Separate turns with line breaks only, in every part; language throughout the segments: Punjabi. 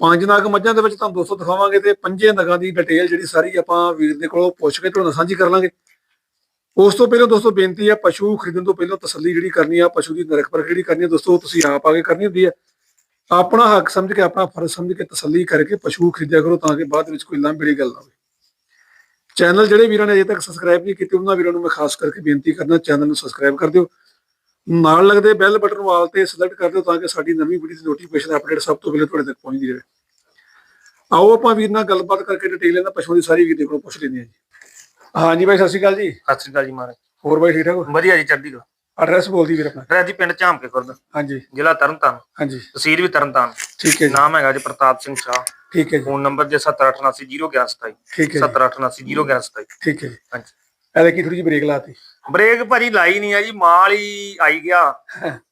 ਪੰਜ ਨਗ ਮੱਝਾਂ ਦੇ ਵਿੱਚ ਤੁਹਾਨੂੰ ਦੋਸਤੋ ਦਿਖਾਵਾਂਗੇ ਤੇ ਪੰਜੇ ਨਗਾਂ ਦੀ ਡਿਟੇਲ ਜਿਹੜੀ ਸਾਰੀ ਆਪਾਂ ਵੀਰ ਦੇ ਕੋਲੋਂ ਪੁੱਛ ਕੇ ਤੁਹਾਨੂੰ ਸਾਂਝੀ ਕਰ ਲਾਂਗੇ। ਉਸ ਤੋਂ ਪਹਿਲਾਂ ਦੋਸਤੋ ਬੇਨਤੀ ਹੈ ਪਸ਼ੂ ਖਰੀਦਣ ਤੋਂ ਪਹਿਲਾਂ ਤਸੱਲੀ ਜਿਹੜੀ ਕਰਨੀ ਆ, ਪਸ਼ੂ ਦੀ ਨਰਕ ਪਰਖ ਜਿਹੜੀ ਕਰਨੀ ਆ, ਦੋਸਤੋ ਤੁਸੀਂ ਆਪ ਆ ਕੇ ਕਰਨੀ ਹੁੰਦੀ ਹੈ ਆਪਣਾ ਹੱਕ ਸਮਝ ਕੇ, ਆਪਣਾ ਫਰਜ਼ ਸਮਝ ਕੇ ਤਸੱਲੀ ਕਰਕੇ ਪਸ਼ੂ ਖਰੀਦਿਆ ਕਰੋ ਤਾਂ ਕਿ ਬਾਅਦ ਵਿੱਚ ਕੋਈ ਲਾਂਭੜੀ ਗੱਲ ਨਾ ਹੋਵੇ। ਚੈਨਲ ਜਿਹੜੇ ਵੀਰਾਂ ਨੇ ਅਜੇ ਤੱਕ ਸਬਸਕ੍ਰਾਈਬ ਨਹੀਂ ਕੀਤੇ, ਉਹਨਾਂ ਵੀਰਾਂ ਨੂੰ ਮੈਂ ਖਾਸ ਕਰਕੇ ਬੇਨਤੀ ਕਰਨਾ ਚੈਨਲ ਨੂੰ ਸਬਸਕ੍ਰਾਈਬ ਕਰ ਦਿਓ। ਨਾਲ ਲੱਗਦੇ ਬੈਲ ਬਟਨ ਵਾਲ ਤੇ ਸਿਲੈਕਟ ਕਰ ਦਿਓ ਤਾਂ ਕਿ ਸਾਡੀ ਨਵੀਂ ਵੀਡੀਓ ਦੀ ਨੋਟੀਫਿਕੇਸ਼ਨ ਅਪਡੇਟ ਸਭ ਤੋਂ ਪਹਿਲਾਂ ਤੁਹਾਡੇ ਤੱਕ ਪਹੁੰਚਦੀ ਰਹੇ। ਆਓ ਆਪਾਂ ਵੀਰ ਨਾਲ ਗੱਲਬਾਤ ਕਰਕੇ ਡਿਟੇਲ ਇਹਨਾਂ ਪਸ਼ੂਆਂ ਦੀ ਸਾਰੀ ਵੀਰ ਦੇ ਕੋਲੋਂ ਪੁੱਛ ਲੈਂਦੇ ਹਾਂ ਜੀ। ਹਾਂਜੀ ਬਾਈ ਸਤਿ ਸ਼੍ਰੀ ਅਕਾਲ ਜੀ।
ਸਤਿ ਸ੍ਰੀ ਅਕਾਲ ਜੀ ਮਹਾਰਾਜ।
ਹੋਰ ਬਾਈ ਠੀਕ ਠਾਕ ਹੋ?
ਵਧੀਆ ਜੀ ਚੜ੍ਹਦੀ ਕੋ
ਐਡਰੈਸ ਬੋਲਦੀ ਵੀਰ ਆਪਣਾ।
ਰਾਜੀ ਪਿੰਡ ਝਾਮਕੇ ਖੁਰਦ।
ਹਾਂਜੀ।
ਜ਼ਿਲ੍ਹਾ ਤਰਨਤਾਰਨ।
ਹਾਂਜੀ।
ਤਹਿਸੀਲ ਵੀ ਤਰਨਤਾਰਨ।
ਠੀਕ ਹੈ ਜੀ।
ਨਾਮ ਹੈਗਾ ਜੀ ਪ੍ਰਤਾਪ ਸਿੰਘ ਸ਼ਾਹ।
ਠੀਕ ਹੈ ਜੀ।
ਫੋਨ ਨੰਬਰ ਜੇ 78801127
ਠੀਕ ਹੈ ਜੀ।
78801127
ਠੀਕ ਹੈ ਜੀ।
ਹਾਂਜੀ।
ਇਹਦੇ ਕੀ ਥੋੜੀ ਜਿਹੀ ਬ੍ਰੇਕ ਲਾਤੀ?
ਬ੍ਰੇਕ ਭਾਜੀ ਲਾਈ ਨਹੀਂ ਆ ਜੀ ਮਾਲ ਹੀ ਆਈ ਗਿਆ।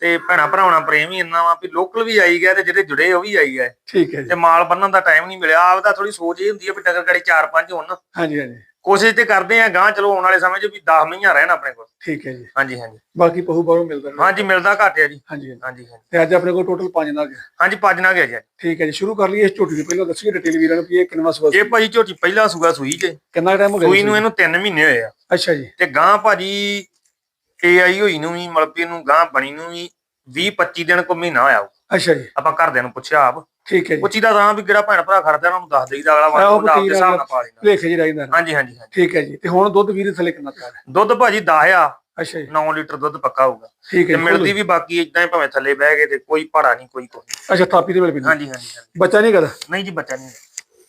ਤੇ ਭੈਣਾ ਭਰਾਉਣਾ ਪ੍ਰੇਮ ਹੀ ਇੰਨਾ ਵਾ ਵੀ ਲੋਕਲ ਵੀ ਆਈ ਗਿਆ ਤੇ ਜਿਹੜੇ ਜੁੜੇ ਉਹ ਵੀ ਆਈ ਗਏ।
ਠੀਕ ਹੈ ਜੀ।
ਤੇ ਮਾਲ ਬੰਨਣ ਦਾ ਟਾਈਮ ਨਹੀਂ ਮਿਲਿਆ ਆਪਦਾ ਥੋੜੀ ਸੋਚ ਇਹ ਹੁੰਦੀ ਹੈ ਵੀ ਟੱਕਰ ਗਾੜੀ 4-5 ਹੋਣ।
ਹਾਂਜੀ ਹਾਂਜੀ।
ਕੋਸ਼ਿਸ਼ ਤੇ ਕਰਦੇ ਆ ਗਾਂ ਚਲੋ ਆਉਣ ਵਾਲੇ ਸਮੇਂ 'ਚ ਵੀ 10 ਮਹੀਨਾ ਰਹਿਣ ਆਪਣੇ ਕੋਲ।
ਠੀਕ ਹੈ ਜੀ।
ਹਾਂਜੀ ਹਾਂਜੀ।
ਬਾਕੀ ਪਹੂ ਬਾਹਰੋਂ ਮਿਲਦਾ ਰਹਿਣਾ।
ਹਾਂਜੀ ਮਿਲਦਾ ਘੱਟ ਆ ਜੀ।
ਹਾਂਜੀ ਹਾਂਜੀ।
ਹਾਂਜੀ ਹਾਂਜੀ।
ਤੇ ਅੱਜ ਆਪਣੇ ਕੋਲ ਟੋਟਲ 5 ਨਗ ਹੈ।
ਹਾਂਜੀ ਭੱਜ ਨਾ ਗਿਆ ਜੀ।
ਠੀਕ ਹੈ ਜੀ ਸ਼ੁਰੂ ਕਰ ਲਈਏ ਇਸ ਝੋਟੀ ਦੀ। ਪਹਿਲਾਂ ਦੱਸੀਏ ਡਿਟੇਲ ਵੀਰਾਂ ਨੂੰ ਵੀ ਇਹ ਕਿੰਨਾ ਸਵਾਲ
ਇਹ ਭਾਜੀ ਝੋਟੀ ਪਹਿਲਾ ਸੂਗਾ ਸੂਈ ਜੇ।
ਕਿੰਨਾ ਟਾਈਮ ਹੋ ਗਿਆ
ਸੂਈ? ਨੂੰ ਇਹਨੂੰ 3 ਮਹੀਨੇ ਹੋਏ ਆ।
ਅੱਛਾ ਜੀ।
ਤੇ ਗਾਂ ਭਾਜੀ ਏਆਈ ਹੋਈ ਨੂੰ ਵੀ ਮਲਪੀ ਨੂੰ ਗਾਂ ਬਣੀ ਨੂੰ ਵੀ 20 25 ਦਿਨ ਕੋ ਮਹੀਨਾ ਹੋਇਆ ਹੋਊ।
ਅੱਛਾ ਜੀ।
ਆਪਾਂ ਘਰਦਿਆਂ ਨੂੰ ਪੁੱਛਿਆ ਆਪ।
ਠੀਕ ਹੈ ਜੀ।
ਪੁੱਛੀ ਦਾ ਤਾਂ ਵੀ ਕਿਹੜਾ ਭੈਣ ਭਰਾ ਖੜਦਾ ਉਹਨਾਂ ਨੂੰ ਦੱਸ ਦੇਈਦਾ ਅਗਲਾ ਵਾਰ ਆਪਦੇ ਹਿਸਾਬ ਨਾਲ ਪਾ ਲੈਂਦਾ।
ਭਲੇਖੇ ਜੀ ਰਹਿੰਦਾ।
ਹਾਂਜੀ ਹਾਂਜੀ
ਠੀਕ ਹੈ ਜੀ। ਤੇ ਹੁਣ ਦੁੱਧ ਵੀਰ ਥੱਲੇ ਕਿੰਨਾ ਤਿਆਰ ਹੈ
ਦੁੱਧ ਭਾਜੀ 10 ਆ।
ਅੱਛਾ ਜੀ।
9 ਲੀਟਰ ਦੁੱਧ ਪੱਕਾ ਹੋਊਗਾ।
ਠੀਕ ਹੈ
ਮਿਲਦੀ ਵੀ ਬਾਕੀ ਇਦਾਂ ਹੀ ਭਾਵੇਂ ਥੱਲੇ ਬਹਿ ਗਏ ਤੇ ਕੋਈ ਭਾੜਾ ਨਹੀਂ ਕੋਈ ਕੋਈ
ਅੱਛਾ ਥਾਪੀ ਦੇ ਮਿਲ ਪੈਂਦੀ।
ਹਾਂਜੀ ਹਾਂਜੀ
ਬੱਚਾ ਨਹੀਂ ਕਰਦਾ
ਨਹੀਂ ਜੀ ਬੱਚਾ ਨਹੀਂ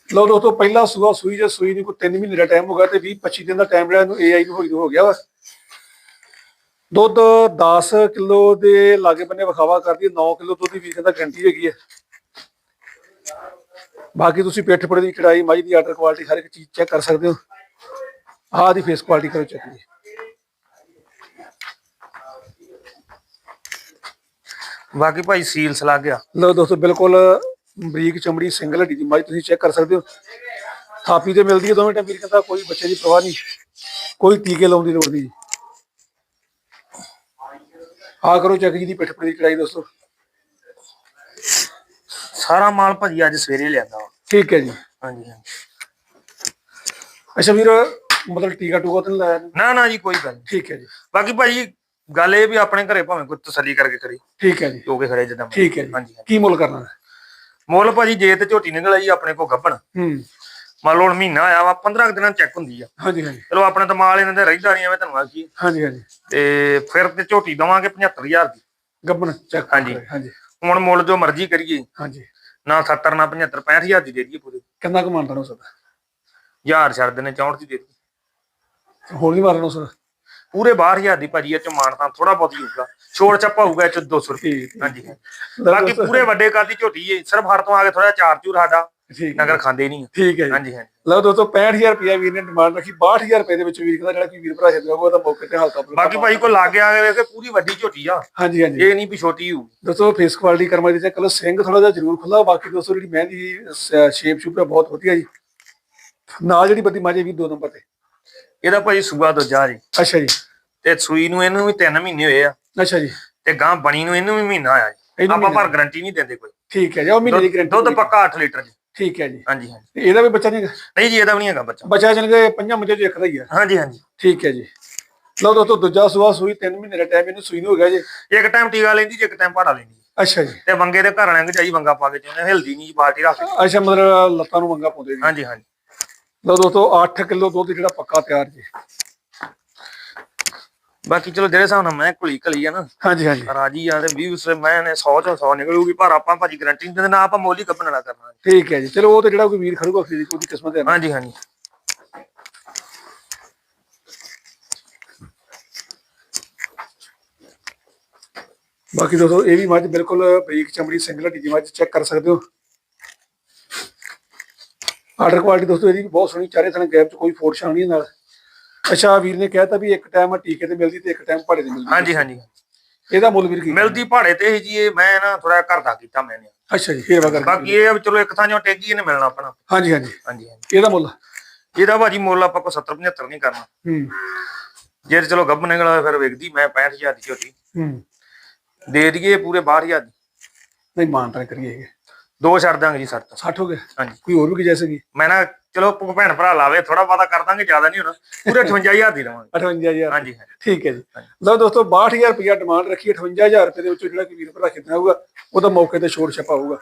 ਲਓ ਦੋਸਤੋ ਪਹਿਲਾ ਸੂਆ ਸੂਈ ਜੇ ਸੂਈ ਨੂੰ ਕੋਈ 3 ਮਹੀਨੇ ਦਾ ਟਾਈਮ ਹੋ ਗਿਆ ਤੇ 20 25 ਦਿਨ ਦਾ ਟਾਈਮ ਰਿਹਾ ਇਹਨੂੰ ਏਆਈ ਨੂੰ ਹੋ ਗਿਆ ਵਾ। ਦੁੱਧ 10 ਕਿਲੋ ਦੇ ਲਾਗੇ ਬੰਨੇ ਵਿਖਾਵਾ ਕਰਦੀ ਹੈ 9 ਕਿਲੋ ਦੁੱਧ ਦੀ ਵੀ ਕਹਿੰਦਾ ਗਰੰਟੀ ਹੈਗੀ ਹੈ। ਬਾਕੀ ਤੁਸੀਂ ਪਿੱਠ ਪੜੇ ਦੀ ਚੜਾਈ ਮੱਝ ਦੀ ਆਰਡਰ ਕੁਆਲਿਟੀ ਹਰ ਇੱਕ ਚੀਜ਼ ਚੈੱਕ ਕਰ ਸਕਦੇ ਹੋ। ਆਹ ਦੀ ਫੇਸ ਕੁਆਲਿਟੀ ਕਰੋ ਚੈੱਕ ਜੀ।
ਬਾਕੀ ਭਾਈ ਸੀਲਸ ਲੱਗ ਗਿਆ।
ਲਓ ਦੋਸਤੋ ਬਿਲਕੁਲ ਬਰੀਕ ਚਮੜੀ ਸਿੰਗਲ ਹੱਡੀ ਦੀ ਮੱਝ ਤੁਸੀਂ ਚੈੱਕ ਕਰ ਸਕਦੇ ਹੋ। ਥਾਪੀ ਤੇ ਮਿਲਦੀ ਹੈ ਦੋਵੇਂ ਵੀਰ ਕਹਿੰਦਾ ਕੋਈ ਬੱਚੇ ਦੀ ਪਰਵਾਹ ਨਹੀਂ। ਕੋਈ ਟੀਕੇ ਲਾਉਣ ਦੀ ਲੋੜ ਨਹੀਂ। ਆ ਕਰੋ ਚੈੱਕ ਜੀ ਦੀ ਪਿੱਠ ਪੜੀ ਚੜਾਈ ਦੋਸਤੋ।
ਸਾਰਾ ਮਾਲ ਭਾਜੀ ਅੱਜ ਸਵੇਰੇ ਲਿਆਂਦਾ ਵਾ।
ਠੀਕ ਹੈ ਜੀ।
ਹਾਂਜੀ ਹਾਂਜੀ।
ਅੱਛਾ ਵੀਰ ਮਤਲਬ ਟੀਕਾ ਟੂਕਾ ਤਾਂ ਨੀ ਲਾਇਆ ਇਹਨੇ?
ਨਾ ਨਾ ਜੀ ਕੋਈ ਗੱਲ ਨਹੀਂ
ਠੀਕ ਹੈ ਜੀ।
ਬਾਕੀ ਭਾਜੀ ਗੱਲ ਇਹ ਵੀ ਆਪਣੇ ਘਰੇ ਭਾਵੇਂ ਕੋਈ ਤਸੱਲੀ ਕਰਕੇ ਕਰੀ।
ਠੀਕ ਹੈ ਜੀ।
ਜੋ ਕੇ ਖੜੇ ਜਦਾਂ
ਠੀਕ ਹੈ ਜੀ।
ਹਾਂਜੀ।
ਕੀ ਮੁੱਲ ਕਰਨਾ? ਹੈ?
ਮੁੱਲ ਭਾਜੀ ਜੇ ਤੇ ਝੋਟੀ ਨਿਕਲ ਆਈ ਆਪਣੇ ਕੋ ਗੱਭਣ।
ਹੂੰ।
ਮੰਨ ਲਓ ਹੁਣ ਮਹੀਨਾ ਆਇਆ ਵਾ 15 ਕੁ ਦਿਨਾਂ ਚੈੱਕ ਹੁੰਦੀ ਆ।
ਹਾਂਜੀ ਹਾਂਜੀ।
ਚਲੋ ਆਪਣੇ ਤਾਂ ਮਾਲ ਇਹਨਾਂ ਦੇ ਰਹਿੰਦਾ ਨਹੀਂ ਐਵੇਂ ਤੁਹਾਨੂੰ ਆਖੀ
ਹਾਂਜੀ ਹਾਂਜੀ।
ਤੇ ਫਿਰ ਤੇ ਝੋਟੀ ਦਵਾਂਗੇ 75000 ਦੀ।
ਗੱਬਣ ਚੈੱਕ
ਹਾਂਜੀ।
ਹਾਂਜੀ।
ਹੁਣ ਮੁੱਲ ਜੋ ਮਰਜ਼ੀ ਕਰੀਏ
ਹਾਂਜੀ।
ਨਾ 70 ਨਾ 75 65000 ਦੀ ਦੇ ਦਈਏ ਪੂਰੀ।
ਕਿੰਨਾ ਕੁ ਮਾਨਤਾ ਹੋ ਸਕਦਾ
ਹਜ਼ਾਰ ਛੱਡ ਦਿੰਨੇ 64 ਦੀ ਦੇ ਦਈਏ।
ਹੋਰ ਨਹੀਂ ਮਾਰਨਾ ਹੋ ਸਕਦਾ
ਪੂਰੇ 12000 ਦੀ ਭਾਜੀ ਇਹ ਚ ਮਾਨਤਾ ਥੋੜਾ ਬਹੁਤ ਹੀ ਹੋਊਗਾ। ਛੋੜ ਚੱਪਾ ਹੋਊਗਾ ਇਹ ਚ 200 ਰੁਪਏ।
ਹੈ।
ਹਾਂਜੀ। ਬਾਕੀ ਪੂਰੇ ਵੱਡੇ ਕੱਦ ਝੋਟੀ ਏ ਸਿਰਫ ਹੜ ਤੋਂ ਆ ਕੇ ਥੋੜਾ ਚਾਰ ਚੂਰ ਸਾਡਾ।
ਠੀਕ
ਨਗਰ ਖਾਂਦੇ ਨਹੀਂ
ਠੀਕ ਹੈ ਜੀ।
ਹਾਂਜੀ ਹਾਂਜੀ।
ਲਓ ਦੋਸਤੋ 65000 ਰੁਪਇਆ ਵੀਰ ਨੇ ਡਿਮਾਂਡ ਰੱਖੀ। 62000 ਰੁਪਏ ਦੇ ਵਿੱਚ ਵੀਰ ਕਹਿੰਦਾ ਜਿਹੜਾ ਕੋਈ ਵੀਰ ਭਰਾ ਛੱਡਿਆ ਹੋਊਗਾ ਤਾਂ ਮੌਕੇ ਤੇ ਹਾਲਤ ਆਪਣਾ
ਬਾਕੀ ਭਾਈ ਕੋ ਲੱਗ ਗਿਆ ਵੇਖ ਕੇ ਪੂਰੀ ਵੱਡੀ ਝੋਟੀ ਆ।
ਹਾਂਜੀ ਹਾਂਜੀ।
ਇਹ ਨਹੀਂ ਵੀ ਛੋਟੀ ਹੋਊ।
ਦੋਸਤੋ ਫੇਸ ਕੁਆਲਿਟੀ ਕਰਮਾ ਦੀ ਚੈੱਕ ਕਰੋ ਸਿੰਘ ਥੋੜਾ ਜਿਹਾ ਜ਼ਰੂਰ ਖੁੱਲਾ ਬਾਕੀ ਦੋਸਤੋ ਜਿਹੜੀ ਮਹਿੰਦੀ ਸ਼ੇਪ ਸ਼ੂਪ ਹੈ ਬਹੁਤ ਵਧੀਆ ਜੀ। ਨਾਲ ਜਿਹੜੀ ਬੱਦੀ ਮਾਜੇ ਵੀ ਦੋ ਨੰਬਰ ਤੇ।
ਇਹਦਾ ਭਾਈ ਸੂਆ ਦੂਜਾ ਜੀ।
ਅੱਛਾ ਜੀ।
ਤੇ ਸੂਈ ਨੂੰ ਇਹਨੂੰ ਵੀ 3 ਮਹੀਨੇ ਹੋਏ ਆ।
ਅੱਛਾ ਜੀ।
ਤੇ ਗਾਂ ਬਣੀ ਨੂੰ ਇਹਨੂੰ ਵੀ ਮਹੀਨਾ ਆਇਆ ਜੀ।
ਇਹਨੂੰ
ਆਪਾਂ। ਪਰ ਗਾਰੰਟੀ ਨਹੀਂ ਦਿੰਦੇ ਕੋਈ।
ਠੀਕ ਹੈ ਜੀ ਉਹ ਮਹੀਨੇ ਦੀ
ਦੁੱਧ
ਗਰੰਟੀ
ਪੱਕਾ 8 ਲੀਟਰ ਜੀ।
ਠੀਕ ਹੈ ਜੀ।
ਹਾਂਜੀ ਹਾਂਜੀ।
ਤੇ ਇਹਦਾ ਵੀ ਬੱਚਾ ਨਹੀਂ ਹੈਗਾ?
ਨਹੀਂ ਜੀ ਇਹਦਾ ਵੀ ਨਹੀਂ ਹੈਗਾ ਬੱਚਾ।
ਬੱਚਾ ਚਲ ਗਏ ਪੰਜਾਂ ਮੱਝਾਂ ਚ ਇੱਕ ਦਾ ਹੀ ਆ।
ਹਾਂਜੀ ਹਾਂਜੀ।
ਠੀਕ ਹੈ ਜੀ। ਲਓ ਦੋਸਤੋ ਦੂਜਾ ਸੂਆ ਸੂਈ 3 ਮਹੀਨੇ ਦਾ ਟਾਈਮ ਇਹਨੂੰ ਸੂਈ ਨੂੰ ਹੋ ਗਿਆ ਜੀ।
ਇੱਕ ਟਾਈਮ ਟੀਕਾ ਲੈਂਦੀ ਜੀ ਇੱਕ ਟਾਈਮ ਭਾੜਾ ਲੈਂਦੀ।
ਅੱਛਾ ਜੀ।
ਤੇ ਵੰਗੇ ਦੇ ਘਰ ਵਾਲਿਆਂ ਨੂੰ ਚਾਹੀ ਵੰਗਾ ਪਾ ਕੇ ਚਾਹੁੰਦੇ ਹਿਲਦੀ ਨਹੀਂ ਜੀ ਬਾਲਟੀ ਰੱਖ ਕੇ।
ਅੱਛਾ ਮਤਲਬ ਲੱਤਾਂ ਨੂੰ ਮੰਗਾ ਪਾਉਂਦੇ ਜੀ।
ਹਾਂਜੀ ਹਾਂਜੀ।
ਲਓ ਦੋਸਤੋ 8 ਕਿਲੋ ਦੁੱਧ ਜਿਹੜਾ ਪੱਕਾ ਤਿਆਰ ਜੀ।
ਬਾਕੀ ਚਲੋ ਜਿਹੜੇ ਹਿਸਾਬ ਨਾਲ ਮੈਂ ਕੁਲੀ ਕਲੀ ਆ ਨਾ
ਹਾਂਜੀ ਹਾਂਜੀ।
ਰਾਜੀ ਆ ਤੇ 20 ਸੇ ਮੈਂ ਨੇ 100 ਚੋਂ 100 ਨਿਕਲੂਗੀ ਪਰ ਆਪਾਂ ਭਾਜੀ ਗਾਰੰਟੀ ਨਹੀਂ ਦਿੰਦੇ ਨਾ ਆਪਾਂ ਮੋਲੀ ਕੱਪਣ ਵਾਲਾ ਕਰਨਾ।
ਠੀਕ ਹੈ ਜੀ ਚਲੋ ਉਹ ਤੇ ਜਿਹੜਾ ਕੋਈ ਵੀਰ ਖੜੂਗਾ ਖਰੀਦ ਉਹਦੀ ਕਿਸਮਤ ਹੈ।
ਹਾਂਜੀ ਹਾਂਜੀ।
ਬਾਕੀ ਦੋਸਤੋ ਇਹ ਵੀ ਮੱਝ ਬਿਲਕੁਲ ਬਰੀਕ ਚਮੜੀ ਸਿੰਗਲ ਦੀ ਮੱਝ ਚੈੱਕ ਕਰ ਸਕਦੇ ਹੋ। ਆਰਡਰ ਕੁਆਲਿਟੀ ਦੋਸਤੋ ਇਹਦੀ ਬਹੁਤ ਸੋਹਣੀ ਚਾਰੇ ਥਣ ਗੈਪ ਚ ਕੋਈ ਫੋਟ ਸ਼ਾਨ ਨਹੀਂ ਨਾਲ। ਅੱਛਾ ਵੀਰ ਨੇ ਕਹਿਤਾ ਵੀ ਇੱਕ ਟਾਈਮ ਟੀਕੇ ਤੇ ਮਿਲਦੀ ਤੇ ਇੱਕ ਟਾਈਮ ਭਾੜੇ ਤੇ ਮਿਲਦੀ।
ਹਾਂਜੀ ਹਾਂਜੀ।
ਇਹਦਾ ਮੁੱਲ ਵੀਰ ਕੀ?
ਮਿਲਦੀ ਪਹਾੜੇ ਤੇ ਹੀ ਜੀ ਇਹ ਮੈਂ ਨਾ ਥੋੜਾ ਘਰ ਦਾ ਕੀਤਾ ਮੈਨੇ
ਅੱਛਾ ਜੀ ਸੇਵਾ ਕਰਕੇ
ਬਾਕੀ ਇਹ ਆ ਵੀ ਚਲੋ ਇੱਕ ਥਾਂ ਜੋ ਟੇਗੀ ਇਹਨੇ ਮਿਲਣਾ ਆਪਣਾ।
ਹਾਂਜੀ ਹਾਂਜੀ।
ਹਾਂਜੀ
ਇਹਦਾ ਮੁੱਲ?
ਇਹਦਾ ਭਾਜੀ ਮੁੱਲ ਆਪਾਂ ਕੋ 70 75 ਨਹੀਂ ਕਰਨਾ।
ਹੂੰ।
ਜੇ ਚਲੋ ਗੱਭ ਨਿਕਲ ਫਿਰ ਵੇਖਦੀ ਮੈਂ 65000 ਦੀ ਝੋਟੀ।
ਹੂੰ।
ਦੇ ਦਈਏ ਪੂਰੇ 62000 ਦੀ।
ਨਹੀਂ ਮਾਨਤਾ ਕਰੀਏ
ਦੋ ਛੱਡ ਦਾਂਗੇ ਜੀ ਸੱਤ
60 ਹੋ ਗਿਆ
ਹਾਂਜੀ।
ਕੋਈ ਹੋਰ ਵੀ ਕੀ ਜੈਸੇ ਕੀ
ਮੈਂ ਨਾ ਚਲੋ ਭੈਣ ਭਰਾ ਲਾਵੇ ਥੋੜਾ ਬਹੁਤਾ ਕਰ ਦਾਂਗੇ ਜ਼ਿਆਦਾ ਨਹੀਂ ਹੋਣਾ। ਪੂਰੇ 58000 ਦੀ ਲਵਾਂਗੇ
58000
ਹਾਂਜੀ
ਠੀਕ ਹੈ ਜੀ। ਲਓ ਦੋਸਤੋ 62000 ਰੁਪਇਆ ਡਿਮਾਂਡ ਰੱਖੀ 58000 ਰੁਪਏ ਦੇ ਵਿੱਚੋਂ ਜਿਹੜਾ ਕਿ ਵੀਰ ਭਰਾ ਖਿੱਦਣਾ ਹੋਊਗਾ ਉਹਦਾ ਮੌਕੇ ਤੇ ਛੋੜ ਛਪਾ ਹੋਊਗਾ।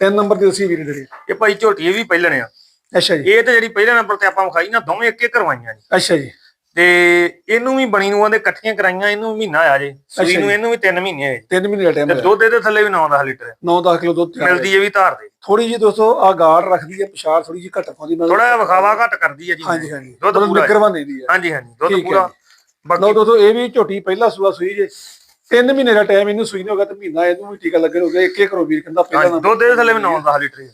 ਤਿੰਨ ਨੰਬਰ ਦੀ ਅਸੀਂ ਵੀਰ ਦੇ
ਇਹ ਭਾਈ ਝੋਟੀ ਇਹ ਵੀ ਪਹਿਲਣੇ ਆ।
ਅੱਛਾ ਜੀ।
ਇਹ ਤੇ ਜਿਹੜੀ ਪਹਿਲੇ ਨੰਬਰ ਤੇ ਆਪਾਂ ਵਿਖਾਈ ਨਾ ਦੋਵੇਂ ਇੱਕ ਇੱਕ ਕਰਵਾਈਆਂ ਜੀ।
ਅੱਛਾ ਜੀ।
ਤੇ ਇਹਨੂੰ ਵੀ ਬਣੀ ਨੂੰ ਆਂਦੇ ਇਕੱਠੀਆਂ ਕਰਾਈਆਂ ਇਹਨੂੰ ਵੀ ਮਹੀਨਾ ਆ ਜੇ। ਸੂਈ ਨੂੰ। ਇਹਨੂੰ ਵੀ 3 ਮਹੀਨੇ ਹੋਏ
ਤਿੰਨ ਮਹੀਨੇ ਦਾ ਟਾਈਮ
ਤੇ ਦੁੱਧ ਇਹਦੇ ਥੱਲੇ ਵੀ 9-10 ਲੀਟਰ ਹੈ।
9-10 ਕਿਲੋ ਦੁੱਧ
ਮਿਲਦੀ ਇਹ ਵੀ ਧਾਰ ਦੇ।
ਥੋੜੀ ਜੀ ਦੋਸਤੋ ਆ ਗਾੜ ਰੱਖਦੀ ਹੈ ਪਿਸ਼ਾਬ ਥੋੜੀ ਜੀ ਘੱਟ ਪਾਉਂਦੀ ਨਾਲ
ਥੋੜਾ ਜਿਹਾ ਵਿਖਾਵਾ ਘੱਟ ਕਰਦੀ ਹੈ ਜੀ।
ਹਾਂਜੀ ਹਾਂਜੀ।
ਦੁੱਧ ਹੈ।
ਨਿਕਰਵਾ ਨਹੀਂ ਦੀ ਹੈ।
ਹਾਂਜੀ ਹਾਂਜੀ ਦੁੱਧ
ਹੈ
ਪੂਰਾ।
ਲਓ ਦੋਸਤੋ ਇਹ ਵੀ ਝੋਟੀ ਪਹਿਲਾ ਸੂਆ ਸੂਈ ਜੇ। ਤਿੰਨ ਮਹੀਨੇ ਦਾ ਟਾਈਮ ਇਹਨੂੰ ਸੂਈ ਨੂੰ ਹੋ ਗਿਆ ਤੇ ਮਹੀਨਾ ਇਹਨੂੰ ਵੀ ਟੀਕਾ ਲੱਗਣ ਹੋ ਗਿਆ। ਇੱਕ ਇੱਕ ਕਰੋ ਵੀਰ ਕਹਿੰਦਾ ਪਹਿਲਾਂ
ਦੁੱਧ ਇਹਦੇ ਥੱਲੇ ਵੀ 9-10 ਲੀਟਰ ਹੈ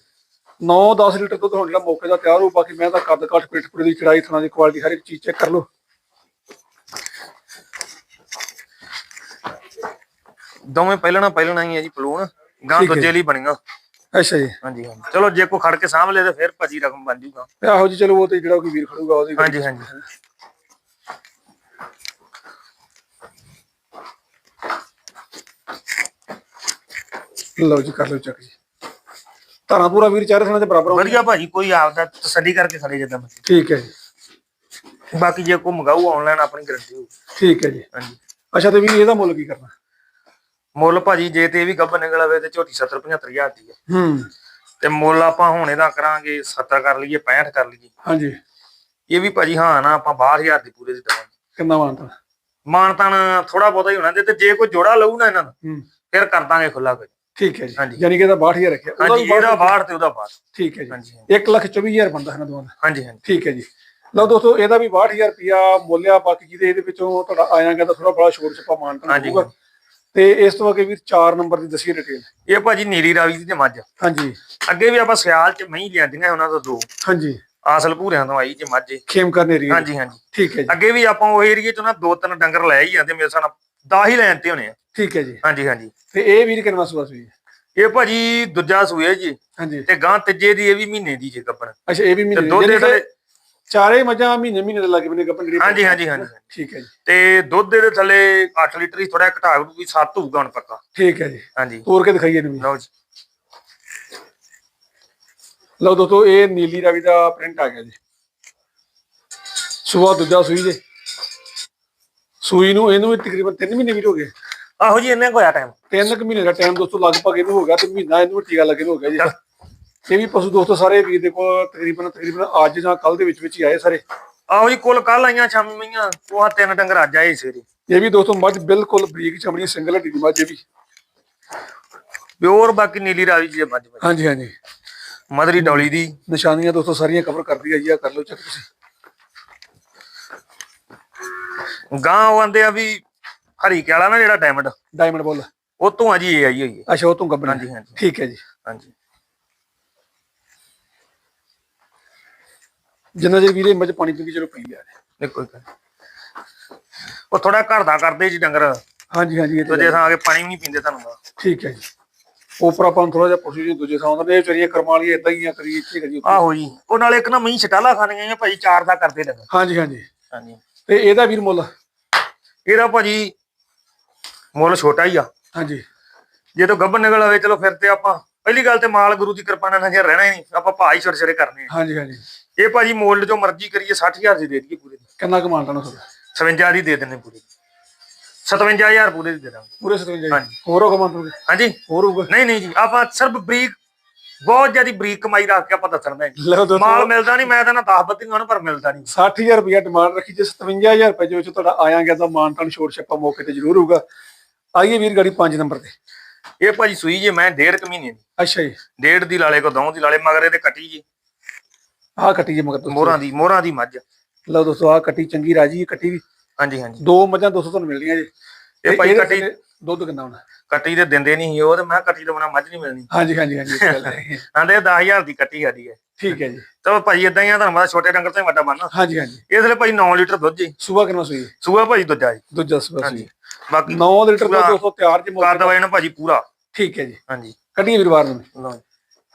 9-10 ਲੀਟਰ ਦੁੱਧ ਹੁਣ ਜਿਹੜਾ ਮੌਕੇ ਦਾ ਤਿਆਰ ਹੋ ਬਾਕੀ ਮੈਂ ਤਾਂ ਕੱਦ ਕੱਟ ਪੇਟ ਪੂਰੇ ਦੀ ਚੜਾਈ ਥਣਾ ਦੀ ਕੁਆਲਿਟੀ ਹਰ ਇੱਕ ਚੀਜ਼ ਚੈੱਕ ਕਰ ਲਓ।
ਦੋਵੇਂ ਪਹਿਲਣਾ ਪਹਿਲਣਾ ਹੀ ਹੈ ਜੀ ਪਲੂਣ। ਗਾਂ
ਠੀਕ ਹੈ।
ਦੂਜੇ ਲਈ ਬਣੀਆਂ।
ਅੱਛਾ ਜੀ।
ਹਾਂਜੀ ਹਾਂਜੀ। ਚਲੋ ਜੇ ਕੋ ਖੜ ਕੇ ਸਾਂਭ ਲੇ ਤੇ ਫਿਰ ਭੱਜੀ ਰਕਮ ਬਣ ਜੂਗਾ।
ਆਹੋ ਜੀ ਚਲੋ ਉਹ ਤੇ ਜਿਹੜਾ ਕੋਈ ਵੀਰ ਖੜੂਗਾ ਉਹਦੀ
ਹਾਂਜੀ ਹਾਂਜੀ।
ਲਓ ਜੀ ਕਰ ਲਓ ਚੱਕ ਜੀ। ਧਾਰਾਂ ਪੂਰਾ ਵੀਰ ਚਾਰੇ ਥਣਾ ਦੇ ਬਰਾਬਰ ਹੋਣਗੇ।
ਵਧੀਆ ਭਾਜੀ ਕੋਈ ਆਪਦਾ ਤਸੱਲੀ ਕਰਕੇ ਖੜੇ ਜਦਾਂ ਮਰਜ਼ੀ।
ਠੀਕ ਹੈ ਜੀ।
ਬਾਕੀ ਜੇ ਕੋ ਮੰਗਾਊ ਆਨਲਾਈਨ ਆਪਣੀ ਗਾਰੰਟੀ ਹੋਊ।
ਠੀਕ ਹੈ ਜੀ।
ਹਾਂਜੀ।
ਅੱਛਾ ਤੇ ਵੀਰ ਇਹਦਾ ਮੁੱਲ ਕੀ ਕਰਨਾ?
ਮੁੱਲ ਭਾਜੀ ਜੇ ਤੇ ਇਹ ਵੀ ਗੱਬ ਨਿਕਲ ਆਵੇ ਤੇ ਝੋਟੀ 70 75000 ਦੀ ਹੈ
ਹੂੰ।
ਤੇ ਮੁੱਲ ਆਪਾਂ ਹੁਣ ਇਹਦਾ ਕਰਾਂਗੇ 70 ਕਰ ਲਈਏ 65 ਕਰ ਲਈਏ।
ਹਾਂਜੀ।
ਇਹ ਵੀ ਭਾਜੀ ਹਾਂ ਨਾ ਆਪਾਂ 12000 ਦੀ ਪੂਰੇ ਦੀ ਦਵਾਂਗੇ।
ਕਿੰਨਾ ਮਾਨਤਾ
ਮਾਨਤਾਨ ਥੋੜਾ ਬਹੁਤਾ ਹੀ ਹੋਣਾ ਤੇ ਜੇ ਕੋਈ ਜੋੜਾ ਲਊ ਨਾ ਇਹਨਾਂ ਦਾ
ਹੂੰ।
ਫਿਰ ਕਰ ਦਾਂਗੇ ਖੁੱਲਾ ਕੋਈ।
ਠੀਕ ਹੈ ਜੀ। ਯਾਨੀ ਕਿ ਇਹਦਾ 62000 ਰੱਖਿਆ। ਉਹਦਾ ਵੀ
ਇਹਦਾ
62
62 ਤੇ ਉਹਦਾ 62
ਠੀਕ ਹੈ ਜੀ।
ਹਾਂਜੀ ਹਾਂਜੀ।
1 ਲੱਖ 24000 ਬੰਦਾ ਹੈ ਨਾ ਦੋਵਾਂ ਦਾ।
ਹਾਂਜੀ ਹਾਂਜੀ।
ਠੀਕ ਹੈ ਜੀ। ਲਓ ਦੋਸਤੋ ਇਹਦਾ ਵੀ 62000 ਰੁਪਿਆ ਮੁੱਲ ਆ ਬਾਕੀ ਜਿਹਦੇ ਇਹਦੇ ਵਿੱਚੋਂ ਤੁਹਾਡਾ ਆਇਆ ਗਿਆ ਤਾਂ ਥੋੜਾ ਬੜਾ ਛੋਟ ਛਪਾ ਮਾਨਤਾ। ਹੋਊਗਾ। ਤੇ ਇਸ ਤੋਂ ਅੱਗੇ ਵੀਰ 4 ਨੰਬਰ ਦੀ ਦਸੀਏ ਡਿਟੇਲ
ਇਹ ਭਾਜੀ ਨੀਲੀ ਰਾਵੀ ਦੀ ਤੇ ਮੱਝ।
ਹਾਂਜੀ।
ਅੱਗੇ ਵੀ ਆਪਾਂ ਸਿਆਲ ਚ ਮਹੀਂ ਲਿਆਂਦੀਆਂ ਉਹਨਾਂ ਤੋਂ ਦੋ।
ਹਾਂਜੀ।
ਆਸਲ ਭੂਰਿਆਂ ਤੋਂ ਆਈ ਜੇ ਮੱਝ।
ਖੇਮ ਕਰਨੇ ਰੀ
ਹਾਂਜੀ ਹਾਂਜੀ।
ਠੀਕ ਹੈ ਜੀ।
ਅੱਗੇ ਵੀ ਆਪਾਂ ਉਹ ਏਰੀਏ ਚ ਨਾ ਦੋ ਤਿੰਨ ਡੰਗਰ ਲੈ ਹੀ ਜਾਂਦੇ ਮੇਰੇ ਸਾਹ ਦਾ ਹੀ ਲੈਣ ਤੇ ਹੋਣੇ ਆ।
ਠੀਕ ਹੈ ਜੀ।
ਹਾਂਜੀ ਹਾਂਜੀ।
ਤੇ ਇਹ ਵੀਰ ਕਿੰਨਾ ਸੂਆ ਹੈ
ਇਹ ਭਾਜੀ ਦੂਜਾ ਸੂਏ ਜੀ।
ਹਾਂਜੀ।
ਤੇ ਗਾਂ ਤੀਜੇ ਦੀ ਇਹ ਵੀ ਮਹੀਨੇ ਦੀ ਜੇ ਕੱਪਣ
ਅੱਛਾ ਇਹ ਵੀ ਮਹੀਨੇ
ਦੇ
ਚਾਰੇ ਮੱਝਾਂ ਮਹੀਨੇ ਮਹੀਨੇ ਦੇ ਲੱਗੇ ਬਨੇ ਗੱਪਨ ਜਿਹੜੀ
ਹਾਂਜੀ ਹਾਂਜੀ ਹਾਂਜੀ
ਠੀਕ ਹੈ ਜੀ।
ਤੇ ਦੁੱਧ ਦੇ ਥੱਲੇ 8 ਲੀਟਰ ਹੀ ਥੋੜਾ ਘਟਾ ਵੀ 7 ਹੋਊਗਾ ਹੁਣ ਪੱਕਾ।
ਠੀਕ ਹੈ ਜੀ।
ਹਾਂਜੀ।
ਤੋਰ ਕੇ ਦਿਖਾਈਏ ਨੂੰ
ਲਓ ਜੀ।
ਲਓ ਦੋਸਤੋ ਇਹ ਨੀਲੀ ਰਾਵੀ ਦਾ ਪ੍ਰਿੰਟ ਆ ਗਿਆ ਜੀ। ਸੂਆ ਦੂਜਾ ਸੂਈ ਜੇ। ਸੂਈ ਨੂੰ ਇਹਨੂੰ ਵੀ ਤਕਰੀਬਨ 3 ਮਹੀਨੇ ਵੀ ਹੋ ਗਏ।
ਆਹੋ ਜੀ ਇੰਨੇ ਕੁ ਹੋਇਆ ਟਾਈਮ
ਤਿੰਨ ਕੁ ਮਹੀਨੇ ਦਾ ਟਾਈਮ ਦੋਸਤੋ ਲਗਭਗ ਇਹਨੂੰ ਹੋ ਗਿਆ ਤੇ ਮਹੀਨਾ ਇਹਨੂੰ ਟੀਕਾ ਲੱਗੇ ਨੂੰ ਹੋ ਗਿਆ ਜੀ। ਇਹ ਵੀ ਪਸ਼ੂ ਦੋਸਤੋ ਸਾਰੇ ਵੀਰ ਦੇ ਕੋਲ ਤਕਰੀਬਨ ਤਕਰੀਬਨ ਅੱਜ ਜਾਂ ਕੱਲ ਦੇ ਵਿੱਚ ਵਿੱਚ ਹੀ ਆਏ ਸਾਰੇ।
ਆਹੋ ਜੀ ਕੁੱਲ ਕੱਲ ਆਈਆਂ ਸ਼ਾਮੀ ਮਈਆਂ। ਉਹ ਆਹ ਤਿੰਨ ਡੰਗਰ ਅੱਜ ਆਏ ਸਵੇਰੇ
ਇਹ ਵੀ ਦੋਸਤੋ ਮੱਝ ਬਿਲਕੁਲ ਬਰੀਕ ਚਮੜੀ ਸਿੰਗਲ ਹੱਡੀ ਦੀ ਮੱਝ ਇਹ ਵੀ।
ਪਿਓਰ ਬਾਕੀ ਨੀਲੀ ਰਾਵੀ ਜੀ ਮੱਝ ਭਾਜੀ।
ਹਾਂਜੀ ਹਾਂਜੀ।
ਮਦਰੀ ਡੌਲੀ ਦੀ।
ਨਿਸ਼ਾਨੀਆਂ ਦੋਸਤੋ ਸਾਰੀਆਂ ਕਵਰ ਕਰਦੀ ਜੀ ਆ ਕਰ ਲਓ ਚੈੱਕ ਤੁਸੀਂ।
ਗਾਂ ਉਹ ਆਂਦੇ ਆ ਵੀ ਹਰੀ ਵਾਲਾ ਨਾ ਜਿਹੜਾ ਡਾਇਮੰਡ
ਡਾਇਮੰਡ ਬੋਲ।
ਉਹ ਤੋਂ ਆ ਜੀ ਇਹ ਆਈ ਹੋਈ ਹੈ।
ਅੱਛਾ ਉਹ ਤੋਂ ਗੱਬਣਾ।
ਹਾਂਜੀ, ਹਾਂਜੀ।
ਠੀਕ ਹੈ ਜੀ।
ਹਾਂਜੀ।
ਜਿੰਨਾ ਚਿਰ ਵੀਰੇ ਮੱਝ ਪਾਣੀ ਪੀਂਦੀ ਚਲੋ ਪੀ ਲਿਆ
ਨਹੀਂ ਕੋਈ ਗੱਲ ਨੀ। ਉਹ ਥੋੜਾ ਘਰ ਦਾ ਕਰਦੇ ਜੀ ਡੰਗਰ।
ਹਾਂਜੀ ਹਾਂਜੀ ਇਹ ਤਾਂ
ਦੂਜੇ ਥਾਂ ਆ ਕੇ ਪਾਣੀ ਵੀ ਨਹੀਂ ਪੀਂਦੇ ਤੁਹਾਨੂੰ।
ਠੀਕ ਹੈ ਜੀ। ਉਪਰ ਆਪਾਂ ਥੋੜਾ ਜਿਹਾ ਪੁੱਛੀ ਜੀ ਦੂਜੇ ਥਾਂ ਦਾ। ਇਹ ਚਰੀਏ ਕਰਮਾਂ ਵਾਲੀ ਇਦਾਂ ਹੀ ਆ ਕਰੀ ਇੱਥੇ ਕਰੀ ਉੱਥੇ।
ਆਹੋ ਜੀ। ਉਹ ਨਾਲ ਇੱਕ ਨਾ ਮਹੀਂ ਛਟਾਲਾ ਖਾਣੀਆਂ ਆ ਭਾਈ ਚਾਰ ਦਾ ਕਰਦੇ ਡੰਗਰ।
ਹਾਂਜੀ ਹਾਂਜੀ।
ਹਾਂਜੀ।
ਤੇ ਇਹਦਾ ਵੀਰ ਮੁੱਲ?
ਇਹਦਾ ਭਾਜੀ ਮੁੱਲ ਛੋਟਾ ਹੀ ਆ।
ਹਾਂਜੀ।
ਜੇ ਤੋਂ ਗੱਬਨ ਨਿਕਲ ਆਵੇ ਚਲੋ ਫਿਰ ਤੇ ਆਪਾਂ ਪਹਿਲੀ ਗੱਲ ਤੇ ਮਾਲ ਗੁਰੂ ਦੀ ਕਿਰਪਾ ਨਾਲ ਨਜ਼ਰ ਰਹਿਣਾ ਹੀ ਨਹੀਂ। ਆਪਾਂ ਭਾਈ ਛੋਟੇ ਛੋਟੇ ਕਰਨੇ
ਹਾਂਜੀ ਹਾਂਜੀ।
ਇਹ ਭਾਜੀ ਮੁੱਲ ਜੋ ਮਰਜ਼ੀ ਕਰੀਏ 60000 ਦੀ ਦੇ ਦਈਏ ਪੂਰੇ ਦੀ।
ਕਿੰਨਾ ਕਮਾਉਂਦਾ ਨਾ ਤੁਹਾਡਾ
57 ਦੀ ਦੇ ਦਿੰਨੇ ਪੂਰੀ 57000 ਪੂਰੇ ਦੀ ਦੇ ਦਾਂਗੇ।
ਪੂਰੇ 57
ਹਾਂਜੀ।
ਹੋਰ ਹੋ ਕਮਾਉਂਦਾ
ਹਾਂਜੀ?
ਹੋਰ ਹੋਊਗਾ?
ਨਹੀਂ ਨਹੀਂ ਜੀ ਆਪਾਂ ਸਿਰਫ ਬਰੀਕ ਬਹੁਤ ਜ਼ਿਆਦੀ ਬਰੀਕ ਕਮਾਈ ਰੱਖ ਕੇ ਆਪਾਂ ਦੱਸਣ ਦੇ
ਲਓ ਦੋਸਤੋ।
ਮਾਲ ਮਿਲਦਾ ਨਹੀਂ ਮੈਂ ਤਾਂ ਨਾ 10 ਬੱਤੀਆਂ ਨੂੰ ਪਰ ਮਿਲਦਾ ਨਹੀਂ।
60000 ਰੁਪਇਆ ਡਿਮਾਂਡ ਰੱਖੀ ਜੇ 57000 ਰੁਪਏ ਦੇ ਵਿੱਚ ਤੁਹਾਡਾ ਆਇਆ ਗਿਆ ਤਾਂ ਮਾਨਤਾਨ ਛੋਟ ਛੱਪਾ ਮੌਕੇ ਤੇ ਜ਼ਰੂਰ ਹੋਊਗਾ। ਆਈਏ ਵੀਰ ਗਾੜੀ 5 ਨੰਬਰ ਤੇ।
ਇਹ ਭਾਜੀ ਸੂਈ ਜੇ ਮੈਂ ਡੇਢ ਕੁ ਮਹੀਨੇ ਦੀ।
ਅੱਛਾ ਜੀ।
ਡੇਢ ਦੀ ਲਾਲੇ ਕੋ ਦੌਂ ਦੀ ਲਾਲੇ ਮਗਰੇ ਤੇ ਕੱਟੀ ਜੀ।
ਆਹ ਕੱਟੀ ਜੇ ਮਗਰ ਦੋਸਤੋ
ਮੋਹਰਾਂ ਦੀ ਮੋਹਰਾਂ ਦੀ ਮੱਝ।
ਲਓ ਦੋਸਤੋ ਆਹ ਕੱਟੀ ਚੰਗੀ ਰਾਜੀ ਹੈ ਕੱਟੀ ਵੀ।
ਹਾਂਜੀ ਹਾਂਜੀ।
ਦੋ ਮੱਝਾਂ ਦੋਸਤੋ ਤੁਹਾਨੂੰ ਮਿਲਣੀਆਂ ਜੀ।
ਇਹ ਭਾਈ
ਇਹਦੇ
ਕੱਟੀ
ਥੱਲੇ- ਦੁੱਧ ਕਿੰਨਾ ਹੋਣਾ
ਕੱਟੀ ਤੇ ਦਿੰਦੇ ਨਹੀਂ ਸੀ ਉਹ ਤੇ ਮੈਂ ਕਿਹਾ ਕੱਟੀ ਤੋਂ ਬਿਨਾਂ ਮੱਝ ਨਹੀਂ ਮਿਲਣੀ।
ਹਾਂਜੀ ਹਾਂਜੀ ਹਾਂਜੀ ਇਹ ਤਾਂ ਗੱਲ ਹੈ।
ਆਂਦੇ 10000 ਦੀ ਕੱਟੀ ਸਾਡੀ ਹੈ।
ਠੀਕ ਹੈ ਜੀ।
ਚਲੋ ਭਾਜੀ ਇਦਾਂ ਹੀ ਆ ਤੁਹਾਨੂੰ ਪਤਾ ਛੋਟੇ ਡੰਗਰ ਤੋਂ ਹੀ ਵੱਡਾ ਬੰਨ।
ਹਾਂਜੀ ਹਾਂਜੀ।
ਇਸ ਲਈ ਭਾਜੀ 9 ਲੀਟਰ ਦੁੱਧ ਜੀ।
ਸੂਬਾ ਕਿੰਨਾ ਸੂਈ?
ਸੂਆ ਭਾਜੀ ਦੂਜਾ ਜੀ।
ਦੂਜਾ
ਹਾਂਜੀ
ਸੂਈ।
ਬਾਕੀ
9 ਲੀਟਰ ਦਾ
ਪੂਰਾ
200 ਤਿਆਰ ਜੀ
ਕਰ ਦਵਾਈ ਨਾ ਭਾਜੀ ਪੂਰਾ।
ਠੀਕ ਹੈ ਜੀ।
ਹਾਂਜੀ।
ਕੱਢੀਏ ਵੀਰਵਾਰ ਨੂੰ।
ਲਓ।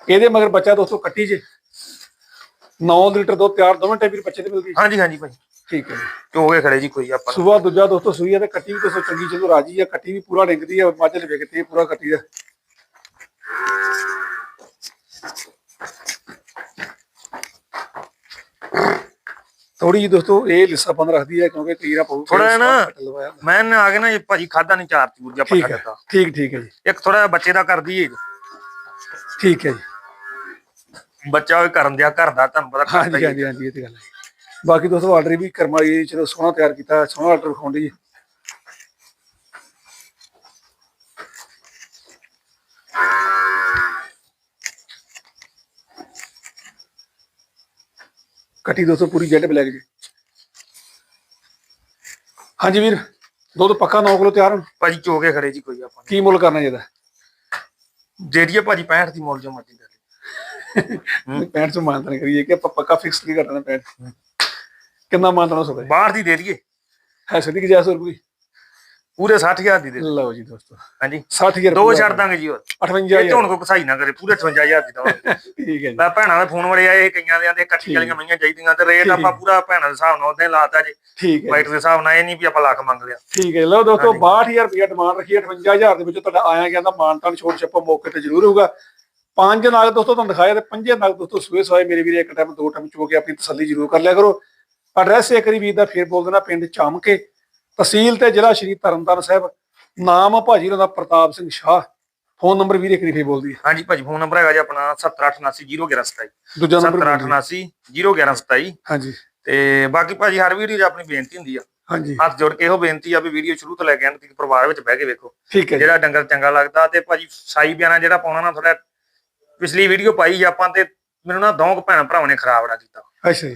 ਇਹਦੇ ਮਗਰ ਬੱਚਾ ਦੋਸਤੋ ਕੱਟੀ ਜੇ। 9 ਲੀਟਰ ਦੁੱਧ ਤਿਆਰ ਦੋਵੇਂ ਵੀਰ ਬੱਚੇ ਤੇ ਮਿਲਦੀ?
ਹਾਂਜੀ ਹਾਂਜੀ ਭਾਜੀ
ਠੀਕ ਹੈ ਜੀ।
ਹੋ ਗਏ ਖੜੇ ਜੀ ਕੋਈ ਆਪਾਂ ਨੂੰ।
ਦੂਜਾ ਦੋਸਤੋ ਸੂਈ ਹੈ ਤੇ ਕੱਟੀ ਵੀ ਦੋਸਤੋ ਚੰਗੀ ਚਲੋ ਰਾਜੀ ਆ ਕੱਟੀ ਵੀ ਪੂਰਾ ਡਿੱਗਦੀ ਆ ਮੱਝ ਲਵੇ ਕਿਤੇ ਪੂਰਾ ਕੱਟੀ ਦਾ ਥੋੜੀ ਜੀ ਦੋਸਤੋ ਇਹ ਲਿੱਸਾਪਨ ਰੱਖਦੀ ਹੈ ਕਿਉਂਕਿ ਕਈ ਰਾ ਪਊ
ਥੋੜ੍ਹਾ ਜਿਹਾ ਨਾ- ਮੈਂ ਨਾ ਆ ਕੇ ਨਾ ਇਹ ਭਾਜੀ ਖਾਦਾ ਨਹੀਂ ਚਾਰ ਚੂਰ ਜਿਹਾ
ਠੀਕ ਹੈ
ਦਿੱਤਾ
ਠੀਕ ਠੀਕ ਹੈ ਜੀ।
ਇੱਕ ਥੋੜਾ ਬੱਚੇ ਦਾ ਕਰਦੀ ਏ।
ਠੀਕ ਹੈ ਜੀ।
ਬੱਚਾ ਉਹ ਕਰਨ ਦਿਆ ਘਰ ਦਾ ਤੁਹਾਨੂੰ ਪਤਾ
ਹਾਂਜੀ। ਹਾਂਜੀ ਹਾਂਜੀ ਇਹ ਤੇ ਗੱਲ ਹੈ। ਬਾਕੀ ਦੋਸਤੋ ਆਰਡਰ ਵੀ ਕਰਮਾਈ ਚਲੋ ਸੋਹਣਾ ਤਿਆਰ ਕੀਤਾ ਸੋਹਣਾ ਆਰਡਰ ਵਿਖਾਉਂਦੀ ਜੀ ਕੱਟੀ ਦੋਸਤੋ ਪੂਰੀ ਜੈਟ ਬਲੈਕ ਜੀ। ਹਾਂਜੀ ਵੀਰ ਦੁੱਧ ਪੱਕਾ 9 ਕਿਲੋ ਤਿਆਰ ਹੁਣ?
ਭਾਜੀ ਚੋਗੇ ਖੜੇ ਜੀ ਕੋਈ ਆਪਾਂ
ਕੀ ਮੁੱਲ ਕਰਨਾ ਜਿਹਦਾ
ਜਿਹੜੀ ਭਾਜੀ 65 ਦੀ ਮੁੱਲ ਜੋ ਮਰਜ਼ੀ ਲਈ
65 ਚ ਮਾਨਤਨ ਕਰੀਏ ਕਿ ਆਪਾਂ ਪੱਕਾ ਫਿਕਸ ਕੀ ਕਰਨਾ 65 ਕਿੰਨਾ ਮਾਨਤਨ ਹੋ ਸਕਦਾ
ਬਾਹਰ ਦੀ ਦੇ ਦਈਏ।
ਹੈ ਸਦੀ ਕਿ ਜੈਸੋ ਰੁਪਏ
ਪੂਰੇ 60000 ਦੀ ਦੇ।
ਲਓ ਜੀ ਦੋਸਤੋ।
ਹਾਂਜੀ।
60000
ਦੋ ਛੱਡ ਦਾਂਗੇ ਜੀ ਹੋਰ।
58000
ਇਹ ਝੋਣ ਕੋ ਕਸਾਈ ਨਾ ਕਰੇ ਪੂਰੇ 58000 ਦੀ ਦਵਾਂਗੇ
ਠੀਕ ਹੈ ਜੀ।
ਮੈਂ ਭੈਣਾਂ ਦੇ ਫੋਨ ਵੜੇ ਆਏ ਕਈਆਂ ਦੇ ਆਂਦੇ ਇਕੱਠੀ। ਵਾਲੀਆਂ ਮਈਆਂ ਚਾਹੀਦੀਆਂ ਤੇ ਰੇਟ। ਆਪਾਂ ਪੂਰਾ ਭੈਣਾਂ ਦੇ ਹਿਸਾਬ ਨਾਲ ਉਹਦੇ ਲਾਤਾ ਜੀ।
ਠੀਕ ਹੈ
ਵਾਈਟ ਦੇ ਹਿਸਾਬ ਨਾਲ ਇਹ ਨਹੀਂ ਵੀ ਆਪਾਂ ਲੱਖ ਮੰਗ ਲਿਆ।
ਠੀਕ ਹੈ ਲਓ ਦੋਸਤੋ
ਹਾਂਜੀ।
62000 ਰੁਪਏ ਡਿਮਾਂਡ ਰੱਖੀ 58000 ਦੇ ਵਿੱਚ ਤੁਹਾਡਾ ਆਇਆ ਗਿਆ ਦਾ ਮਾਨਤਾਨ ਛੋਟ ਛੱਪਾ ਮੌਕੇ ਤੇ ਜ਼ਰੂਰ ਹੋਊਗਾ ਪੰਜ ਨਾਗ ਦੋਸਤੋ ਤੁਹਾਨੂੰ ਦਿਖਾਇਆ ਤੇ ਪੰਜੇ ਨਾਗ ਦੋਸਤੋ ਸੂਏ ਸਵਾਏ ਮੇਰੇ ਵੀਰੇ ਇੱਕ ਟਾਈਮ ਦੋ ਟਾਈਮ ਚੋ ਕੇ ਆਪਣੀ ਤਸੱਲੀ ਜ਼ਰੂਰ ਕਰ ਲਿਆ ਕਰੋ। ਐਡਰੈਸ ਇੱਕ ਵਾਰੀ ਵੀਰ ਦਾ ਫੇਰ ਬੋਲ ਦੇਣਾ ਪਿੰਡ ਚਾਮਕੇ ਤਹਿਸੀਲ ਤੇ ਜ਼ਿਲ੍ਹਾ ਸ਼੍ਰੀ ਤਰਨਤਾਰਨ ਸਾਹਿਬ। ਨਾਮ ਭਾਜੀ ਉਹਨਾਂ ਦਾ ਪ੍ਰਤਾਪ ਸਿੰਘ ਸ਼ਾਹ। ਫੋਨ ਨੰਬਰ ਵੀਰੇ ਇੱਕ ਵਾਰੀ ਫੇਰ ਬੋਲਦੀ
ਹਾਂਜੀ ਭਾਜੀ ਫੋਨ ਨੰਬਰ ਹੈਗਾ ਜੀ ਆਪਣਾ 7888011127
ਦੂਜਾ ਨੰਬਰ
7888011127
ਹਾਂਜੀ।
ਤੇ ਬਾਕੀ ਭਾਜੀ ਹਰ ਵੀਡੀਓ 'ਚ ਆਪਣੀ ਬੇਨਤੀ ਹੁੰਦੀ ਆ।
ਹਾਂਜੀ।
ਹੱਥ ਜੋੜ ਕੇ ਇਹੋ ਬੇਨਤੀ ਆ ਵੀ ਵੀਡੀਓ ਸ਼ੁਰੂ ਤੋਂ ਲੈ ਕੇ ਅੰਤ ਤੱਕ ਪਰਿਵਾਰ ਵਿੱਚ ਬਹਿ ਕੇ ਵੇਖੋ।
ਠੀਕ ਹੈ
ਜਿਹੜਾ ਡੰਗਰ ਚੰਗਾ ਲੱਗਦਾ ਤੇ ਭਾਜੀ ਸਾਈ ਬਿਆਨਾ ਜਿਹੜਾ ਪਾਉਣਾ ਨਾ ਥੋੜਾ ਪਿਛਲੀ ਵੀਡੀਓ ਪਾਈ ਆਪਾਂ ਤੇ ਮੈਨੂੰ ਨਾ ਦੋ ਕੁ ਭੈਣ ਭਰਾਵਾਂ ਨੇ ਖਰਾਬ ਬੜਾ ਕੀਤਾ।
ਅੱਛਾ ਜੀ।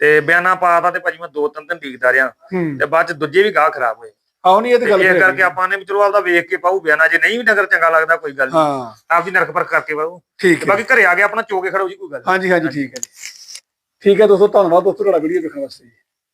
ਤੇ ਬਿਆਨਾ ਪਾਤਾ ਤੇ ਭਾਜੀ ਮੈਂ ਦੋ ਤਿੰਨ ਦਿਨ ਡੀਕਦਾ
ਹੂੰ।
ਤੇ ਬਾਅਦ ਚ ਦੂਜੇ ਵੀ ਗਾਹ ਖਰਾਬ ਹੋਏ।
ਆਹ ਨਹੀਂ ਇਹ ਤੇ ਗੱਲ
ਇਹ ਕਰਕੇ ਆਪਾਂ ਨੇ ਚਲੋ ਆਪਦਾ ਵੇਖ ਕੇ ਪਾਉ ਬਿਆਨਾ। ਜੇ ਨਹੀਂ ਵੀ ਡੰਗਰ ਚੰਗਾ ਲੱਗਦਾ ਕੋਈ ਗੱਲ ਨਹੀਂ।
ਹਾਂ।
ਆਪ ਵੀ ਨਰਕ ਪਰ ਕਰਕੇ ਪਾਉ
ਠੀਕ
ਬਾਕੀ ਘਰੇ ਆ ਕੇ ਆਪਣਾ ਚੋਕੇ ਖੜੋ ਜੀ ਕੋਈ ਗੱਲ ਨੀ।
ਹਾਂਜੀ ਹਾਂਜੀ ਠੀਕ ਹੈ ਜੀ। ਠੀਕ ਹੈ ਦੋਸਤੋ ਧੰਨਵਾਦ ਦੋਸਤੋ ਤੁਹਾਡਾ ਵੀਡੀਓ ਦੇਖਣ ਵਾਸਤੇ